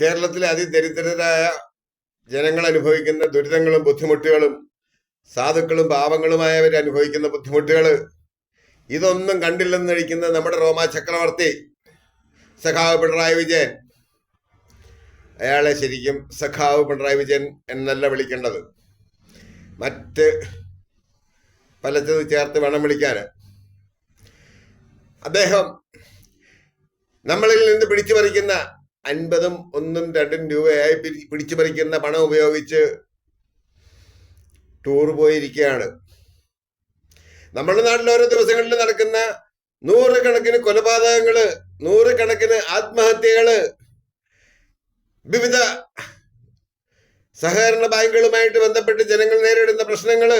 കേരളത്തിലെ അതിദരിദ്രരായ ജനങ്ങൾ അനുഭവിക്കുന്ന ദുരിതങ്ങളും ബുദ്ധിമുട്ടുകളും സാധുക്കളും പാവങ്ങളുമായവർ അനുഭവിക്കുന്ന ബുദ്ധിമുട്ടുകൾ ഇതൊന്നും കണ്ടില്ലെന്ന് നടിക്കുന്ന നമ്മുടെ റോമാ ചക്രവർത്തി സഖാവ് പിണറായി വിജയൻ. അയാളെ ശരിക്കും സഖാവ് പിണറായി വിജയൻ എന്നല്ല വിളിക്കേണ്ടത്. മറ്റ് പലച്ചത് ചേർത്ത് വേണം വിളിക്കാൻ അദ്ദേഹം നമ്മളിൽ നിന്ന് പിടിച്ചു പറിക്കുന്ന അൻപതും ഒന്നും രണ്ടും രൂപയായി പിടിച്ചു പറിക്കുന്ന പണം ഉപയോഗിച്ച് ടൂർ പോയിരിക്കുകയാണ്. നമ്മുടെ നാട്ടിൽ ഓരോ ദിവസങ്ങളിൽ നടക്കുന്ന നൂറുകണക്കിന് കൊലപാതകങ്ങൾ നൂറുകണക്കിന് ആത്മഹത്യകൾ വിവിധ സഹകരണ ബാങ്കുകളുമായിട്ട് ബന്ധപ്പെട്ട് ജനങ്ങൾ നേരിടുന്ന പ്രശ്നങ്ങൾ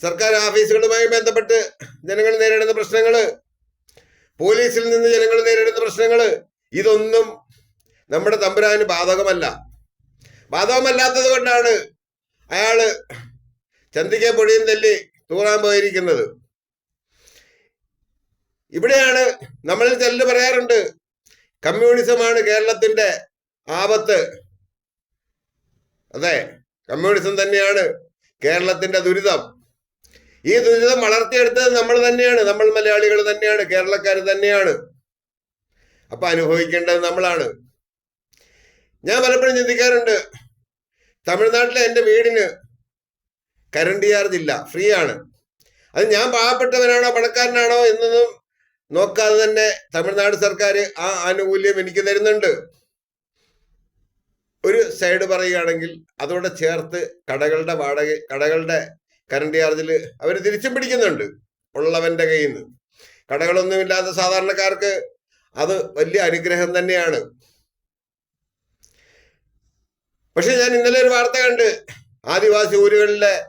സർക്കാർ ഓഫീസുകളുമായി ബന്ധപ്പെട്ട് ജനങ്ങൾ നേരിടുന്ന പ്രശ്നങ്ങൾ പോലീസിൽ നിന്ന് ജനങ്ങൾ നേരിടുന്ന പ്രശ്നങ്ങൾ ഇതൊന്നും നമ്മുടെ തമ്പുരാന് ബാധകമല്ല. ബാധകമല്ലാത്തത് കൊണ്ടാണ് അയാൾ ചന്തിക പൊടിയും തല്ലി തൂറാൻ പോയിരിക്കുന്നത്. ഇവിടെയാണ് നമ്മൾ ചെല്ലു പറയാറുണ്ട് കമ്മ്യൂണിസമാണ് കേരളത്തിന്റെ ആപത്ത്. അതെ കമ്മ്യൂണിസം തന്നെയാണ് കേരളത്തിന്റെ ദുരിതം. ഈ ദുരിതം വളർത്തിയെടുത്തത് നമ്മൾ തന്നെയാണ് നമ്മൾ മലയാളികൾ തന്നെയാണ് കേരളക്കാർ തന്നെയാണ്. അപ്പൊ അനുഭവിക്കേണ്ടത് നമ്മളാണ്. ഞാൻ പലപ്പോഴും ചിന്തിക്കാറുണ്ട് തമിഴ്നാട്ടിലെ എന്റെ വീടിന് കരണ്ട് ചാർജ് ഇല്ല ഫ്രീ ആണ്. അത് ഞാൻ പാവപ്പെട്ടവനാണോ പണക്കാരനാണോ എന്നൊന്നും നോക്കാതെ തന്നെ തമിഴ്നാട് സർക്കാർ ആ ആനുകൂല്യം എനിക്ക് തരുന്നുണ്ട്. ഒരു സൈഡ് പറയുകയാണെങ്കിൽ അതോടെ ചേർത്ത് കടകളുടെ വാടക കടകളുടെ കറണ്ട് ചാർജിൽ അവർ തിരിച്ചും പിടിക്കുന്നുണ്ട് ഉള്ളവന്റെ കയ്യിൽ നിന്ന് കടകളൊന്നുമില്ലാത്ത സാധാരണക്കാർക്ക് അത് വലിയ അനുഗ്രഹം തന്നെയാണ്. പക്ഷെ ഞാൻ ഇന്നലെ ഒരു വാർത്ത കണ്ട്. ആദിവാസി ഊരുകളിലെ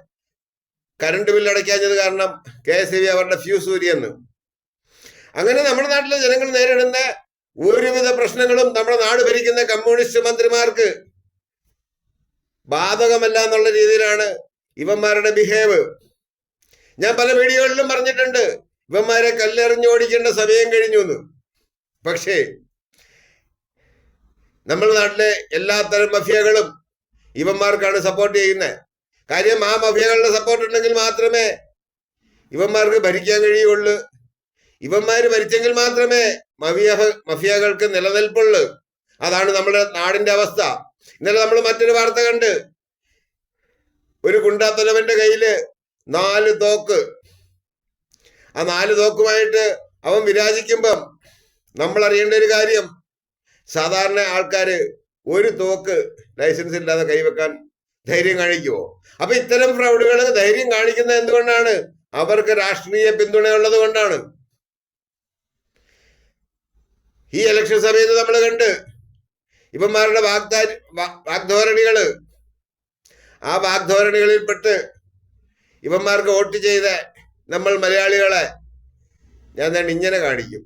കറണ്ട് ബില്ല് അടയ്ക്കാഞ്ഞത് കാരണം കെ എസ് ബി അവരുടെ ഫ്യൂസ് ഊരിയെന്ന് അങ്ങനെ നമ്മുടെ നാട്ടിലെ ജനങ്ങൾ നേരിടുന്ന ഒരുവിധ പ്രശ്നങ്ങളും നമ്മുടെ നാട് ഭരിക്കുന്ന കമ്മ്യൂണിസ്റ്റ് മന്ത്രിമാർക്ക് ബാധകമല്ല എന്നുള്ള രീതിയിലാണ് ഇവന്മാരുടെ ബിഹേവ് ഞാൻ പല വീഡിയോകളിലും പറഞ്ഞിട്ടുണ്ട്. ഇവന്മാരെ കല്ലെറിഞ്ഞോടിക്കേണ്ട സമയം കഴിഞ്ഞു എന്ന്. പക്ഷേ നമ്മുടെ നാട്ടിലെ എല്ലാത്തരം മഫിയകളും ഇവന്മാർക്കാണ് സപ്പോർട്ട് ചെയ്യുന്നത്. കാര്യം ആ മഫിയകളുടെ സപ്പോർട്ട് ഉണ്ടെങ്കിൽ മാത്രമേ ഇവന്മാർക്ക് ഭരിക്കാൻ കഴിയുള്ളൂ ഇവന്മാർ ഭരിച്ചെങ്കിൽ മാത്രമേ മഫിയ മഫിയകൾക്ക് നിലനിൽപ്പുള്ളൂ. അതാണ് നമ്മുടെ നാടിന്റെ അവസ്ഥ. ഇന്നലെ നമ്മൾ മറ്റൊരു വാർത്ത കണ്ട്. ഒരു ഗുണ്ടാത്തലവന്റെ കയ്യിൽ നാല് തോക്ക്. ആ നാല് തോക്കുമായിട്ട് അവൻ വിരാജിക്കുമ്പം നമ്മൾ അറിയേണ്ട ഒരു കാര്യം സാധാരണ ആൾക്കാർ ഒരു തോക്ക് ലൈസൻസ് ഇല്ലാതെ കൈവെക്കാൻ ധൈര്യം കാണിക്കുമോ അപ്പൊ ഇത്തരം ഫ്രൗഡുകൾ ധൈര്യം കാണിക്കുന്നത് എന്തുകൊണ്ടാണ്? അവർക്ക് രാഷ്ട്രീയ പിന്തുണയുള്ളത് കൊണ്ടാണ്. ഈ ഇലക്ഷൻ സമയത്ത് നമ്മൾ കണ്ട് ഇവന്മാരുടെ വാഗ്ദാ വാഗ്ധോരണികൾ. ആ വാഗ്ധോരണികളിൽപ്പെട്ട് ഇവന്മാർക്ക് വോട്ട് ചെയ്ത നമ്മൾ മലയാളികളെ ഞാൻ ഇങ്ങനെ കാണിക്കും.